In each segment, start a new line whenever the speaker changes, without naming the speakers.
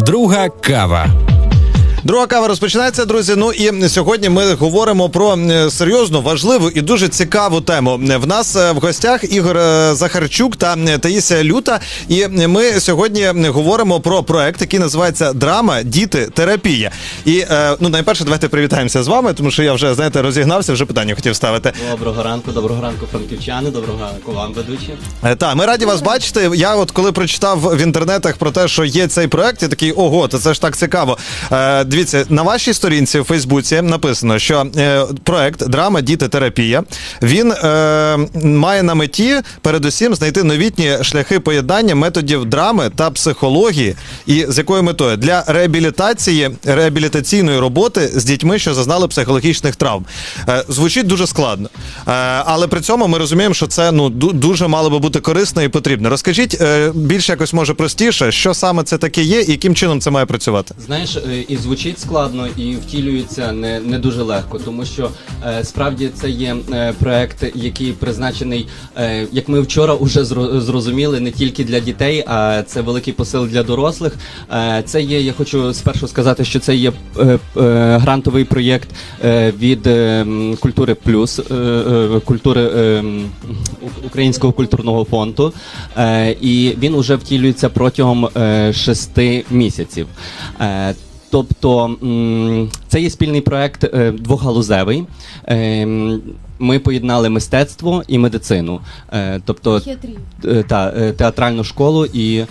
Друга кава.
Друга кава розпочинається, друзі. Ну і сьогодні ми говоримо про серйозну, важливу і дуже цікаву тему. В нас е, в гостях Ігор е, Захарчук та Таїсія Люта. І ми сьогодні говоримо про проект, який називається Драма, діти, терапія. І е, ну найперше, давайте привітаємося з вами, тому що я вже знаєте розігнався, вже питання хотів ставити.
Доброго ранку, доброго ранку, франківчани, доброго ранку вам, ведучі.
Так, ми раді вас бачити. Я от коли прочитав в інтернетах про те, що є цей проект, я такий ого, це ж так цікаво. Дивіться, на вашій сторінці в Фейсбуці написано, що е, проект Драма, діти, терапія він е, має на меті передусім знайти новітні шляхи поєднання методів драми та психології. І з якою метою для реабілітації реабілітаційної роботи з дітьми, що зазнали психологічних травм. Е, звучить дуже складно, е, але при цьому ми розуміємо, що це ну дуже мало би бути корисно і потрібно. Розкажіть е, більш якось може простіше, що саме це таке є, і яким чином це має працювати.
Знаєш, е, і звучить складно, і втілюється не, не дуже легко, тому що е, справді це є е, проект, який призначений, е, як ми вчора вже зро- зрозуміли, не тільки для дітей, а це великий посил для дорослих. Е, це є, я хочу спершу сказати, що це є е, е, грантовий проєкт е, від е, культури плюс е, е, культури е, Українського культурного фонду, е, і він уже втілюється протягом е, шести місяців. Е, Тобто це є спільний проект е, двохгалузевий. Е, Ми поєднали мистецтво і медицину, Е, тобто та театральну школу і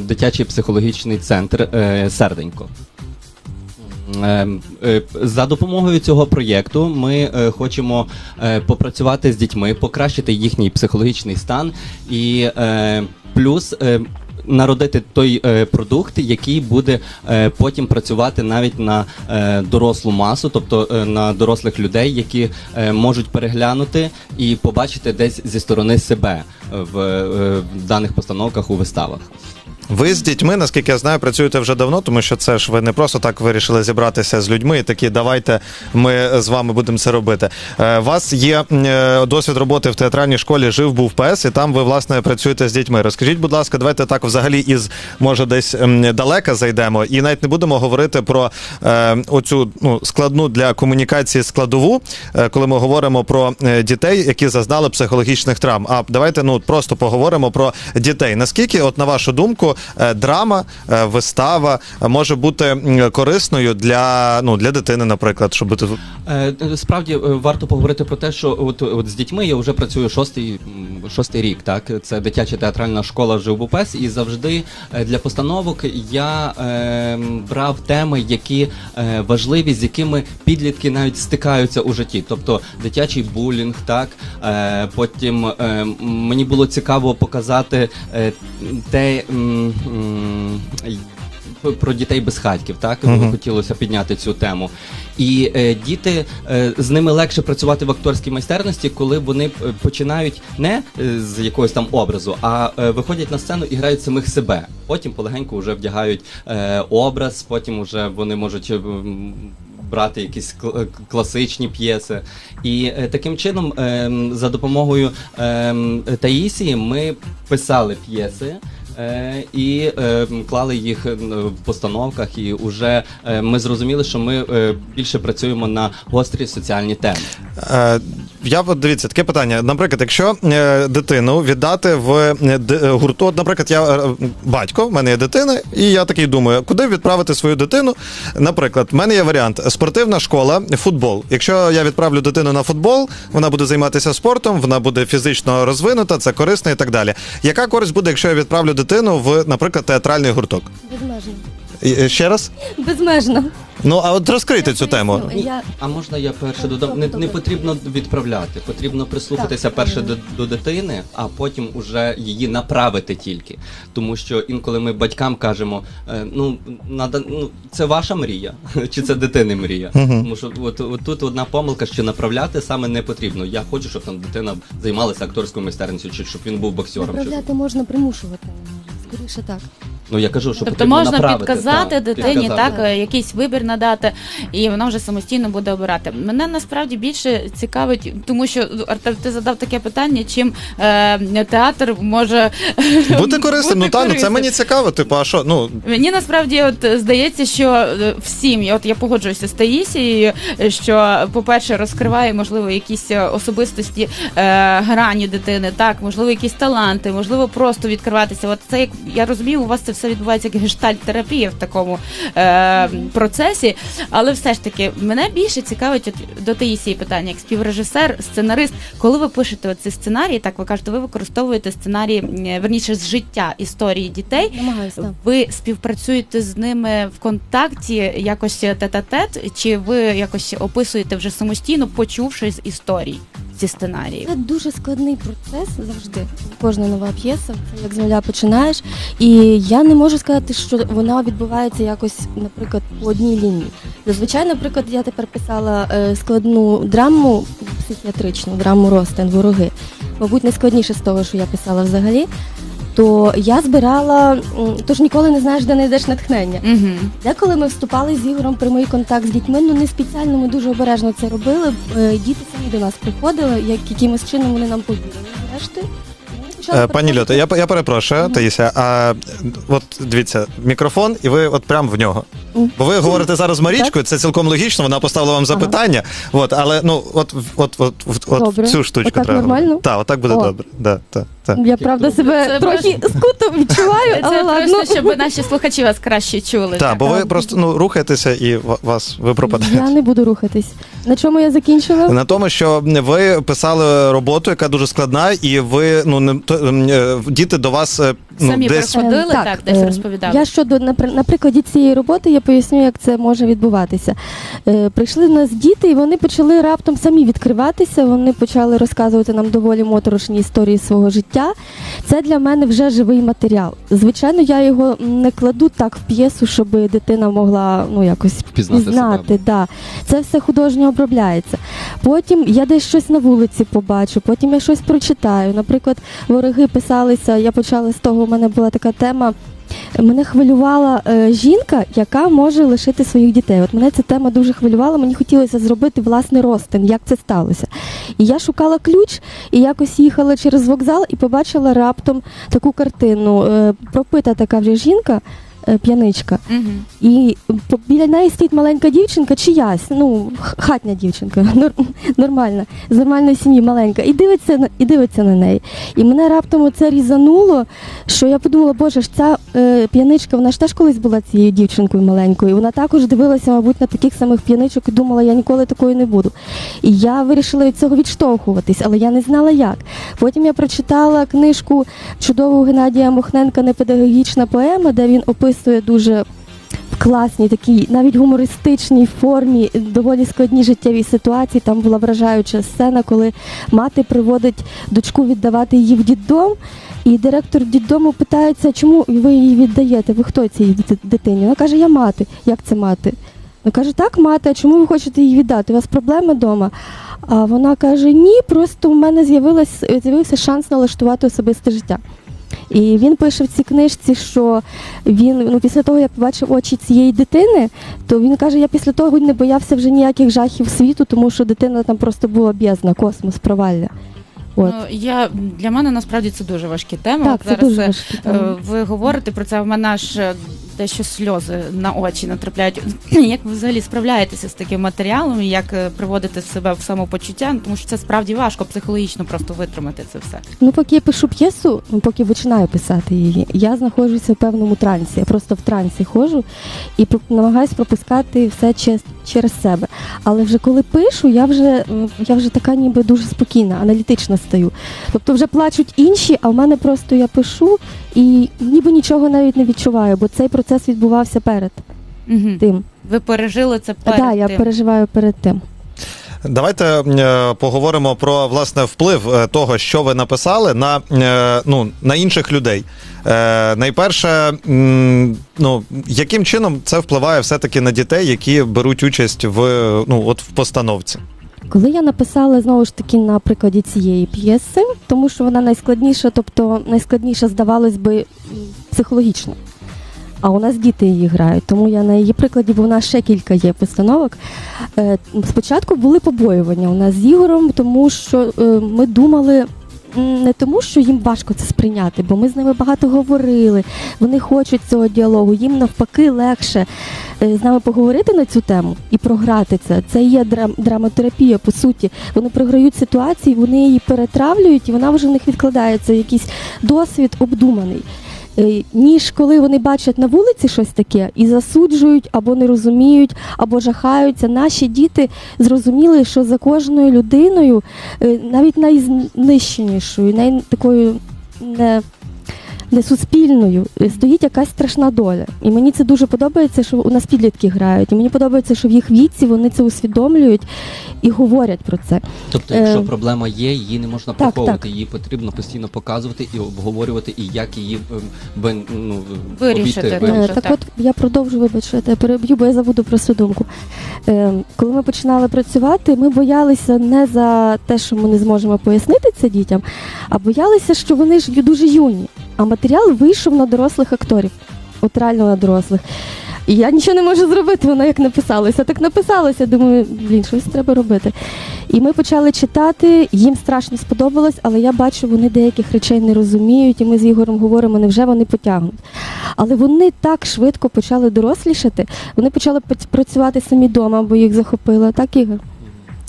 дитячий психологічний центр Серденько. За допомогою цього проєкту ми хочемо попрацювати з дітьми, покращити їхній психологічний стан і плюс. Народити той е, продукт, який буде е, потім працювати навіть на е, дорослу масу, тобто е, на дорослих людей, які е, можуть переглянути і побачити десь зі сторони себе в, е, в даних постановках у виставах.
Ви з дітьми, наскільки я знаю, працюєте вже давно, тому що це ж ви не просто так вирішили зібратися з людьми і такі, давайте ми з вами будемо це робити. Е, У вас є е, досвід роботи в театральній школі Жив був пес, і там ви власне працюєте з дітьми. Розкажіть, будь ласка, давайте так взагалі із може десь ем, далека зайдемо, і навіть не будемо говорити про е, оцю ну складну для комунікації складову, коли ми говоримо про дітей, які зазнали психологічних травм. А давайте ну просто поговоримо про дітей. Наскільки, от на вашу думку, драма, е, вистава е, може бути корисною для ну для дитини, наприклад, щоб бути
Е, Справді е, варто поговорити про те, що от, от з дітьми я вже працюю шостий, шостий рік. Так, це дитяча театральна школа Живбупес, і завжди е, для постановок я е, брав теми, які е, важливі, з якими підлітки навіть стикаються у житті. Тобто дитячий булінг, так е, потім е, мені було цікаво показати е, те. м, про дітей безхатьків, так
Мгм.
хотілося підняти цю тему. І е, діти е, з ними легше працювати в акторській майстерності, коли вони е, починають не е, з якогось там образу, а е, виходять на сцену і грають самих себе. Потім полегенько вже вдягають е, образ, потім вже вони можуть. е, Брати якісь е, класичні п'єси, і е, таким чином, ем, за допомогою ем, Таїсії, ми писали п'єси. Е, і е, клали їх е, в постановках, і вже ми зрозуміли, що ми більше працюємо на гострі соціальні теми.
Я от дивіться таке питання. Наприклад, якщо е, дитину віддати в е, д- е, гурту, от, наприклад, я е, батько, в мене є дитина, і я такий думаю, куди відправити свою дитину? Наприклад, в мене є варіант спортивна школа, футбол. Якщо я відправлю дитину на футбол, вона буде займатися спортом, вона буде фізично розвинута, це корисно і так далі. Яка користь буде, якщо я відправлю дитину в, наприклад, театральний гурток?
Безмежно.
Е, Ще раз?
Безмежно.
Ну а от розкрийте цю тему.
поясню. Я
А можна я перше додам? Не, не потрібно відправляти, потрібно прислухатися
Так,
перше до, до дитини, а потім уже її направити тільки. Тому що інколи ми батькам кажемо, е, ну надо, ну це ваша мрія, чи це дитини мрія. Тому що от, от тут одна помилка, що направляти саме не потрібно. Я хочу, щоб там дитина займалася акторською майстерністю, чи щоб він був боксером.
Направляти можна примушувати. Скоріше так.
Ну я кажу, що
Тобто
потрібно
можна
направити,
підказати
так,
дитині,
підказати.
так, е, якийсь вибір надати, і вона вже самостійно буде обирати. Мене насправді більше цікавить, тому що Артем, ти задав таке питання, чим е, театр може
Бути корисним, ну та ну це мені цікаво. Типу, а що? Ну
Мені насправді от здається, що е, всім, от я погоджуюся з Таїсією, що, по-перше, розкриває, можливо, якісь е, особистості е, грані дитини, так, можливо, якісь таланти, можливо, просто відкриватися. От це як я розумію, у вас це все відбувається як гештальт-терапія в такому е, процесі. Але все ж таки, мене більше цікавить от до Таїсії питання, як співрежисер, сценарист, коли ви пишете оці сценарії, так ви кажете, ви використовуєте сценарії, верніше з життя історії дітей.
Намагаюся.
Ви співпрацюєте з ними в контакті якось тет-а-тет, чи ви якось описуєте вже самостійно, почувши з історій зі сценарії.
Це дуже складний процес завжди. Кожна нова п'єса, як з нуля починаєш. І я не можу сказати, що вона відбувається якось, наприклад, по одній лінії. Зазвичай, наприклад, я тепер писала е, складну драму, психіатричну драму Ростен, вороги. Мабуть, найскладніше з того, що я писала взагалі. То я збирала, м, тож ніколи не знаєш, де знайдеш натхнення.
Угу.
Деколи ми вступали з Ігорем прямий контакт з дітьми, ну не спеціально, ми дуже обережно це робили. Е, Діти самі до нас приходили, як якимось чином вони нам повірили. Зрештою, ми почали
Е, Пані Льота, я, я перепрошую, Таїся. А от дивіться, мікрофон, і ви от прям в нього. Бо ви говорите зараз з Марічкою, це цілком логічно, вона поставила вам запитання. От, але ну от от, от, от, от цю штучку
Отак
треба.
нормально?
Так, отак буде
О.
добре. Да, та, та.
Я правда себе
Це
трохи скуто відчуваю, але
Це
ладно.
просто, щоб наші слухачі вас краще чули.
Так, бо ви просто ну рухаєтеся і ва- вас ви пропадаєте.
Я не буду рухатись. На чому я закінчила?
На тому, що ви писали роботу, яка дуже складна, і ви ну не то е, діти до вас е,
Самі
десь
приходили,
Е,
так, десь
е,
розповідали.
Я щодо напр- на прикладі цієї роботи я поясню, як це може відбуватися. Е, прийшли в нас діти, і вони почали раптом самі відкриватися. Вони почали розказувати нам доволі моторошні історії свого життя. Це для мене вже живий матеріал. Звичайно, я його не кладу так в п'єсу, щоб дитина могла ну якось
Впізнати
пізнати. Да. Це все художньо обробляється. Потім я десь щось на вулиці побачу, потім я щось прочитаю. Наприклад, вороги писалися. Я почала з того, мене була така тема. Мене хвилювала е, жінка, яка може лишити своїх дітей. От мене ця тема дуже хвилювала. Мені хотілося зробити власний розтин, як це сталося. І я шукала ключ і якось їхала через вокзал і побачила раптом таку картину. Е, пропита така вже жінка, п'яничка.
Угу.
І біля неї стоїть маленька дівчинка, чиясь, ну, хатня дівчинка, нор- нормальна, з нормальної сім'ї маленька, і дивиться, на- і дивиться на неї. І мене раптом оце різануло, що я подумала, боже ж, ця е, п'яничка, вона ж теж колись була цією дівчинкою маленькою. І вона також дивилася, мабуть, на таких самих п'яничок і думала, я ніколи такою не буду. І я вирішила від цього відштовхуватись, але я не знала як. Потім я прочитала книжку чудового Геннадія Мохненка Непедагогічна поема, де він описує дуже в класній, такій навіть гумористичній формі доволі складні життєві ситуації. Там була вражаюча сцена, коли мати приводить дочку віддавати її в діддом. І директор діддому питається, чому ви її віддаєте? Ви хто цій дитині? Вона каже, я мати. Як це мати? Ну каже, так, мати, а чому ви хочете її віддати? У вас проблеми вдома? А вона каже: Ні, просто в мене з'явився шанс налаштувати особисте життя. І він пише в цій книжці, що він ну після того, як побачив очі цієї дитини, то він каже: я після того не боявся вже ніяких жахів світу, тому що дитина там просто була бездна, космос, провалля. От.
Ну, я, для мене насправді це дуже важкі теми.
так, це
зараз
дуже
е,
важкі
Е,
теми.
Ви говорите про це, в мене аж е, дещо сльози на очі натрапляють. Як ви взагалі справляєтеся з таким матеріалом, як е, приводите себе в самопочуття? Ну, Тому що це справді важко психологічно просто витримати це все.
Ну, поки я пишу п'єсу, ну, поки починаю писати її, я знаходжуся в певному трансі. Я просто в трансі ходжу і намагаюся пропускати все через себе. Але вже коли пишу, я вже, я вже така ніби дуже спокійна, аналітична стаю. Тобто вже плачуть інші, а в мене просто я пишу і ніби нічого навіть не відчуваю, бо цей процес відбувався перед
Угу.
тим.
Ви пережили це
Так,
перед
да, я переживаю перед тим.
Давайте е, поговоримо про власне вплив е, того, що ви написали на, е, ну, на інших людей. Найперше, ну, яким чином це впливає все-таки на дітей, які беруть участь в, ну, от в постановці?
Коли я написала знову ж таки на прикладі цієї п'єси, тому що вона найскладніша, тобто найскладніша, здавалось би, психологічно. А у нас діти її грають, тому я на її прикладі, бо у нас ще кілька є постановок. Е, Спочатку були побоювання у нас з Ігорем, тому що е, ми думали. Не тому, що їм важко це сприйняти, бо ми з ними багато говорили, вони хочуть цього діалогу, їм навпаки легше е, з нами поговорити на цю тему і програти це. Це є драм- драматерапія, по суті. Вони програють ситуації, вони її перетравлюють, і вона вже в них відкладається, якийсь досвід обдуманий. Е, Ніж коли вони бачать на вулиці щось таке і засуджують, або не розуміють, або жахаються. Наші діти зрозуміли, що за кожною людиною, е, навіть найзнищенішою, най такою не, не суспільною, е, стоїть якась страшна доля. І мені це дуже подобається, що у нас підлітки грають. І мені подобається, що в їх віці вони це усвідомлюють і говорять про це.
Тобто, якщо
Е,
проблема є, її не можна
так,
приховувати,
так.
її потрібно постійно показувати і обговорювати, і як її ем, бен- ну,
Вирішити,
обійти.
Е, так,
так.
от я продовжу, вибач, що я переб'ю, бо я забуду про свою думку. Е, коли ми починали працювати, ми боялися не за те, що ми не зможемо пояснити це дітям, а боялися, що вони ж дуже юні. А матеріал вийшов на дорослих акторів, от реально на дорослих. І я нічого не можу зробити, воно як написалося. Так написалося. Думаю, блін, щось треба робити. І ми почали читати, їм страшно сподобалось, але я бачу, вони деяких речей не розуміють, і ми з Ігорем говоримо, невже вони потягнуть. Але вони так швидко почали дорослішати, вони почали працювати самі вдома, бо їх захопило, так, Ігор?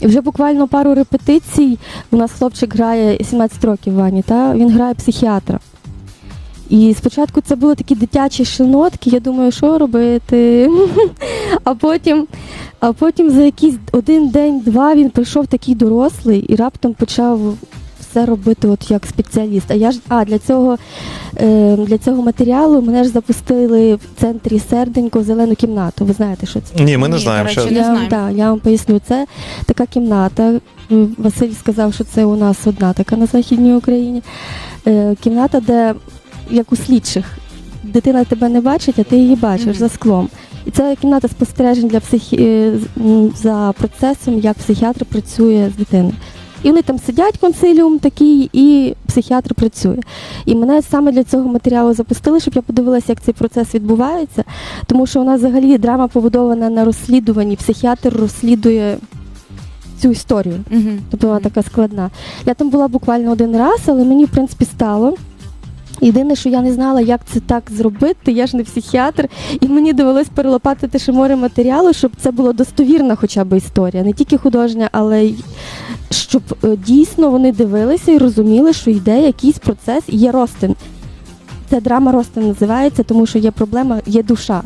І вже буквально пару репетицій. У нас хлопчик грає 17 років Вані, та він грає психіатра. І спочатку це були такі дитячі шинотки, я думаю, що робити. А потім, а потім за якийсь один день-два він прийшов такий дорослий і раптом почав все робити от як спеціаліст. А я ж а для цього, е, для цього матеріалу мене ж запустили в центрі серденько в зелену кімнату. Ви знаєте, що це?
Ні, ми не
Ні,
знаємо, що
я, вам- да, я вам поясню. Це така кімната. Василь сказав, що це у нас одна така на Західній Україні. Е, кімната, де як у слідчих. Дитина тебе не бачить, а ти її бачиш
Мгм.
за склом. І це кімната спостережень для психі... е, за процесом, як психіатр працює з дитиною. І вони там сидять, консиліум такий, і психіатр працює. І мене саме для цього матеріалу запустили, щоб я подивилася, як цей процес відбувається. Тому що у нас взагалі драма побудована на розслідуванні. Психіатр розслідує цю історію.
Мгм.
Тобто вона така складна. Я там була буквально один раз, але мені, в принципі, стало. Єдине, що я не знала, як це так зробити, я ж не психіатр, і мені довелось перелопатити ще море матеріалу, щоб це була достовірна хоча б історія, не тільки художня, але й щоб е, дійсно вони дивилися і розуміли, що йде якийсь процес і є ростин. Це драма ростин називається, тому що є проблема, є душа.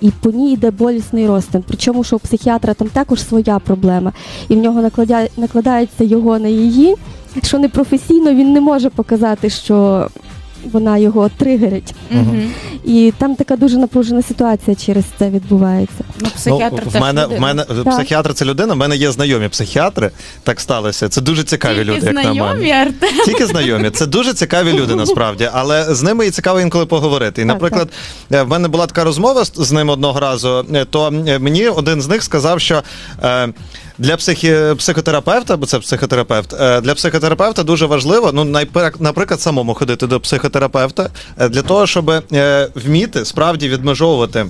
І по ній йде болісний розтин. Причому, що у психіатра там також своя проблема, і в нього накладя... накладається його на її, що непрофесійно він не може показати, що вона його тригерить.
Мгм.
І там така дуже напружена ситуація через це відбувається.
Ну, психіатр
ну, в
теж
мене, в
людина.
мене психіатр це людина, в мене є знайомі психіатри. Так сталося. Це дуже цікаві
Тільки
люди, як на мене.
знайомі, Арте.
Тільки знайомі. Це дуже цікаві люди насправді, але з ними і цікаво інколи поговорити. І,
Так,
наприклад, е, в мене була така розмова з, з ним одного разу, е, то е, мені один з них сказав, що. Е, для психі... психотерапевта, бо це психотерапевт, е, для психотерапевта дуже важливо, ну найпер- наприклад, самому ходити до психотерапевта е, для того, щоб е, вміти справді відмежовувати.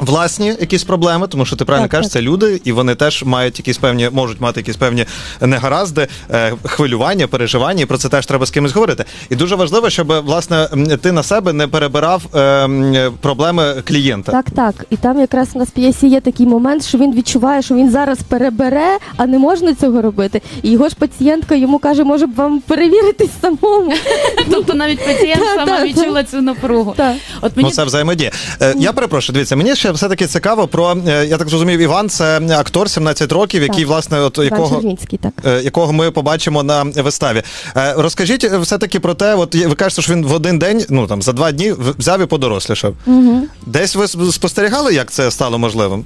Власні якісь проблеми, тому що ти правильно
Так,
кажеш,
так.
це люди, і вони теж мають якісь певні, можуть мати якісь певні негаразди, е, хвилювання, переживання, і про це теж треба з кимось говорити. І дуже важливо, щоб власне ти на себе не перебирав е, проблеми клієнта.
Так, так. І там якраз у нас п'єсі є такий момент, що він відчуває, що він зараз перебере, а не можна цього робити. І його ж пацієнтка йому каже, може б вам перевіритись самому.
Тобто навіть пацієнт сама відчула цю напругу. От
Ну,
мені
це взаємодія. Е, я перепрошую, дивіться, мені ще все-таки цікаво про, е, я так зрозумів, Іван це актор 17 років, який,
Так.
власне, от
Іван
якого.
Так.
е, Якого ми побачимо на виставі. Е, Розкажіть е, все-таки про те, от ви кажете, що він в один день, ну там за два дні взяв і подорослішав.
Угу.
Десь ви спостерігали, як це стало можливим?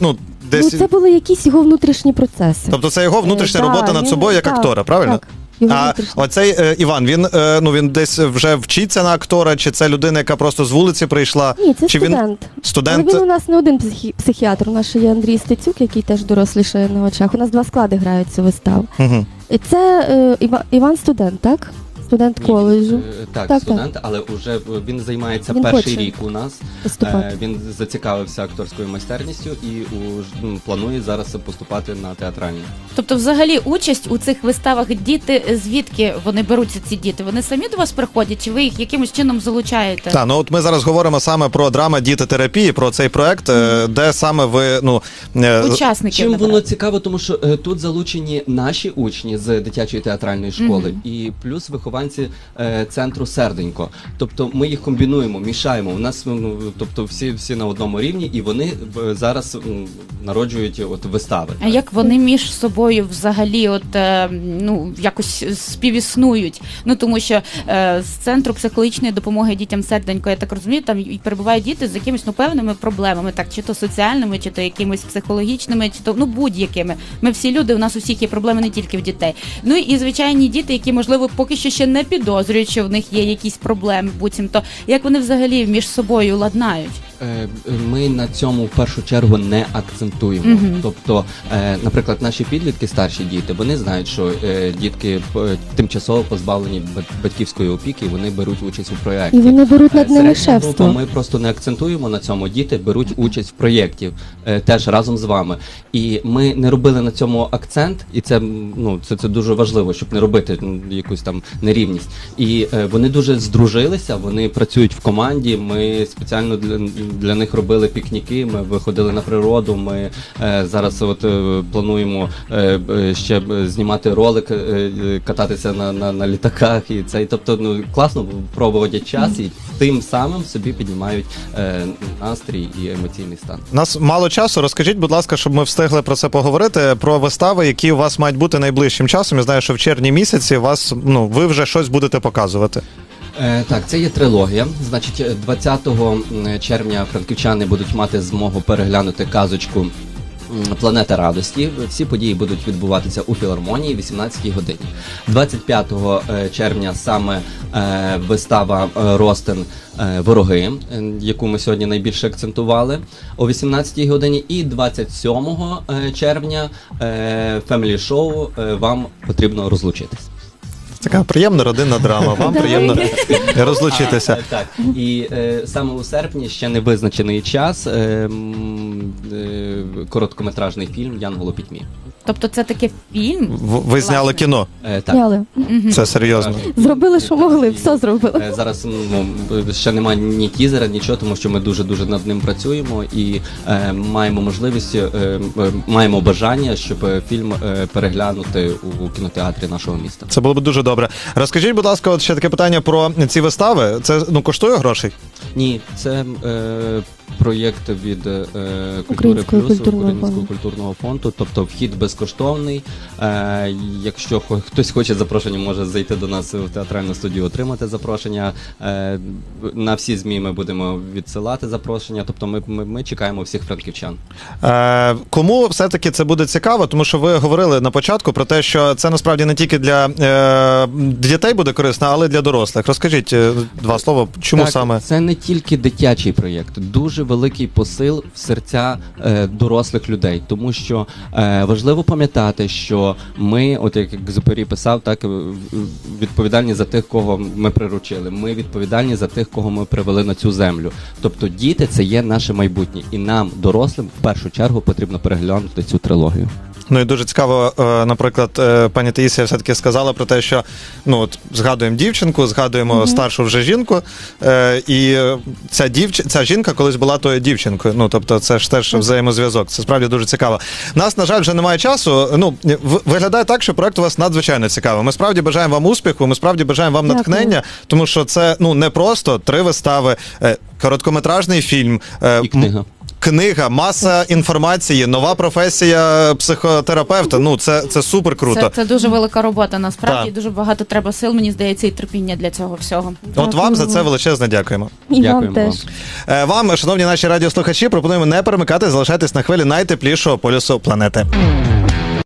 Ну, десь.
Ну, це були якісь його внутрішні процеси.
Тобто це його внутрішня
Е, да,
робота над
він-
собою як
так,
актора, правильно?
Так,
А оцей е, Іван, він е, ну він десь вже вчиться на актора, чи це людина, яка просто з вулиці прийшла?
Ні, це
чи він
студент.
студент?
Але він у нас не один психі- психіатр. У нас ще є Андрій Стецюк, який теж дорослішає на очах. У нас два склади грають цю виставу.
Угу.
І це е, Іва- Іван студент, так? Студент
Ні,
коледжу.
е, Так,
Так,
студент, але вже він займається
Він
перший
хоче
рік у нас.
Поступати.
Е, Він зацікавився акторською майстерністю і уж, м, планує зараз поступати на театральні.
Тобто, взагалі, участь у цих виставах діти звідки вони беруться ці діти? Вони самі до вас приходять, чи ви їх якимось чином залучаєте?
Так, ну от ми зараз говоримо саме про драма дітотерапії, про цей проект, е, де саме ви ну е,
Учасників
Чим
набирати?
воно цікаво, тому що е, тут залучені наші учні з дитячої театральної школи, і плюс вихованці е, центру серденько. Тобто ми їх комбінуємо, мішаємо. У нас ну, тобто всі, всі на одному рівні, і вони е, зараз м, народжують от вистави.
А як вони між собою взагалі, от е, ну якось співіснують? Ну тому що е, з центру психологічної допомоги дітям серденько, я так розумію, там і перебувають діти з якимись ну певними проблемами, так чи то соціальними, чи то якимись психологічними, чи то ну будь-якими. Ми всі люди, у нас усіх є проблеми не тільки в дітей. Ну і звичайні діти, які можливо поки що ще не підозрюють, що в них є якісь проблеми, буцімто як вони взагалі між собою ладнають.
Е, Ми на цьому в першу чергу не акцентуємо.
Мгм.
Тобто, е, наприклад, наші підлітки, старші діти, вони знають, що е, дітки тимчасово позбавлені бат- батьківської опіки, вони беруть участь у проєкті.
І вони беруть над ними шефство.
Ми просто не акцентуємо на цьому. Діти беруть участь в проєкті теж разом з вами. І ми не робили на цьому акцент, і це ну це, це дуже важливо, щоб не робити якусь там нерівність. І вони дуже здружилися, вони працюють в команді. Ми спеціально для, для них робили пікніки. Ми виходили на природу. Ми е, зараз от е, плануємо е, ще знімати ролик, кататися на, на, на літаках. І це і тобто ну класно проводять час і тим самим собі піднімають настрій і емоційний стан.
Нас мало часу. Розкажіть, будь ласка, щоб ми встигли про це поговорити. Про вистави, які у вас мають бути найближчим часом. Я знаю, що в червні місяці вас ну ви вже щось будете показувати.
Е, так, це є трилогія. Значить, е, 20 червня франківчани будуть мати змогу переглянути казочку. Планета радості. Всі події будуть відбуватися у філармонії о 18 годині. 25 е, червня саме е, вистава е, Ростен е, Вороги, е, яку ми сьогодні найбільше акцентували о 18 годині. І 27 е, червня е, Show е, вам потрібно розлучитись.
Така приємна родинна драма. Вам приємно розлучитися.
А, так. І е, саме у серпні ще не визначений час. Е, м, е, короткометражний фільм Янгол у пітьмі.
Тобто, це таке фільм.
В- Ви зняли кіно.
Е, так.
Зняли.
Це серйозно.
Зробили, що могли, все зробили.
Е, Зараз ну, ще немає ні тізера, нічого, тому що ми дуже дуже над ним працюємо і е, маємо можливість, е, е, маємо бажання, щоб е, фільм е, переглянути у, у кінотеатрі нашого міста.
Це було б дуже добре. Розкажіть, будь ласка, от ще таке питання про ці вистави. Це ну коштує грошей?
Ні, це е, проєкт від е, культури
Українського
плюс
культурного
Українського
фонду.
культурного фонду. Тобто вхід безкоштовний. Е, якщо хо- хтось хоче запрошення, може зайти до нас в театральну студію, отримати запрошення. Е, на всі змі ми будемо відсилати запрошення. Тобто, ми, ми, ми чекаємо всіх франківчан.
Е, кому все-таки це буде цікаво, тому що ви говорили на початку про те, що це насправді не тільки для е, дітей буде корисно, але й для дорослих. Розкажіть е, два слова, чому
так,
саме?
це не тільки дитячий проєкт, дуже великий посил в серця е, дорослих людей, тому що е, важливо пам'ятати, що ми, от як Зупері писав, так відповідальні за тих, кого ми приручили. Ми відповідальні за тих, кого ми привели на цю землю. Тобто діти це є наше майбутнє, і нам, дорослим, в першу чергу потрібно переглянути цю трилогію.
Ну і дуже цікаво, е, наприклад, е, пані Таїсія все-таки сказала про те, що ну от згадуємо дівчинку, згадуємо старшу вже жінку, е, і ця дівч... ця жінка колись була тою дівчинкою. Ну тобто, це ж теж взаємозв'язок. Це справді дуже цікаво. Нас, на жаль, вже немає часу. Ну виглядає так, що проект у вас надзвичайно цікавий. Ми справді бажаємо вам успіху. Ми справді бажаємо вам
Дякую.
натхнення, тому що це ну не просто три вистави, короткометражний фільм.
І книга.
Книга, маса інформації, нова професія психотерапевта. Ну це, це супер круто.
Це, це дуже велика робота. Насправді
Так.
дуже багато треба сил, мені здається, і терпіння для цього всього.
От вам за це величезне дякуємо.
І вам
Дякуємо
теж.
вам.
Е, Вам, шановні наші радіослухачі, пропонуємо не перемикати, залишайтесь на хвилі найтеплішого полюсу планети.